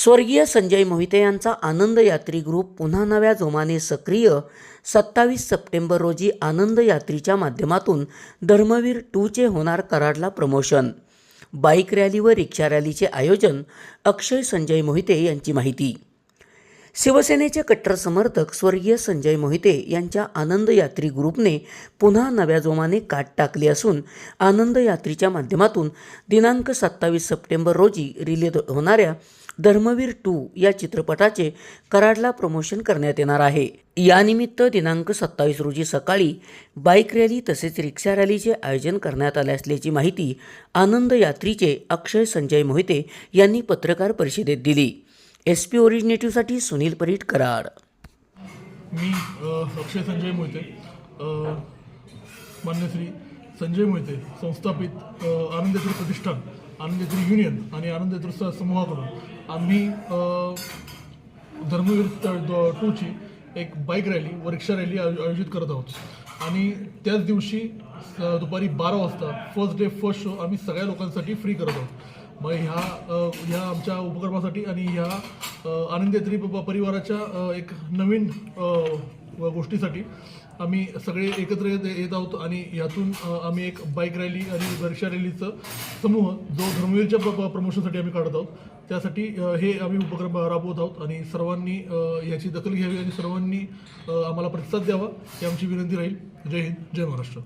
स्वर्गीय संजय मोहिते यांचा आनंद यात्री ग्रुप पुन्हा नव्या जोमाने सक्रिय. सत्तावीस सप्टेंबर रोजी आनंद यात्रीच्या माध्यमातून धर्मवीर टूचे होणार कराडला प्रमोशन बाईक रॅली व रिक्षा रॅलीचे आयोजन अक्षय संजय मोहिते यांची माहिती. शिवसेनेचे कट्टर समर्थक स्वर्गीय संजय मोहिते यांच्या आनंद यात्री ग्रुपने पुन्हा नव्या जोमाने काट टाकली असून आनंद यात्रीच्या माध्यमातून दिनांक सत्तावीस सप्टेंबर रोजी रिलीज होणाऱ्या धर्मवीर टू या चित्रपटाचे कराडला प्रमोशन करण्यात येणार आहे. यानिमित्त दिनांक सत्तावीस रोजी सकाळी बाईक रॅली तसेच रिक्षा रॅलीचे आयोजन करण्यात आले असल्याची माहिती आनंद यात्रीचे अक्षय संजय मोहिते यांनी पत्रकार परिषदेत दिली. एस पी ओरिजिनेटिव्हसाठी सुनील परीट कराड. मी अक्षय संजय मोहिते मान्य श्री संजय मोहिते संस्थापित आनंदेश्वर प्रतिष्ठान आनंदेश्वर युनियन आणि आनंदेश्वर समूहाकडून आम्ही धर्मवीर द- टूची एक बाईक रॅली व रिक्षा रॅली आयोजित करत आहोत. आणि त्याच दिवशी दुपारी बारा वाजता फर्स्ट डे फर्स्ट शो आम्ही सगळ्या लोकांसाठी फ्री करत आहोत. मग ह्या ह्या आमच्या उपक्रमासाठी आणि ह्या अ, आनंदेत्री परिवाराच्या एक नवीन गोष्टीसाठी आम्ही सगळे एकत्र येत येत आहोत आणि यातून आम्ही एक बाईक रॅली आणि रिक्षा रॅलीचं समूह जो धर्मवीरच्या प्र- प्रमोशनसाठी आम्ही काढत आहोत त्यासाठी हे आम्ही उपक्रम राबवत आहोत आणि सर्वांनी याची दखल घ्यावी आणि सर्वांनी आम्हाला प्रतिसाद द्यावा ही आमची विनंती राहील. जय हिंद जय महाराष्ट्र.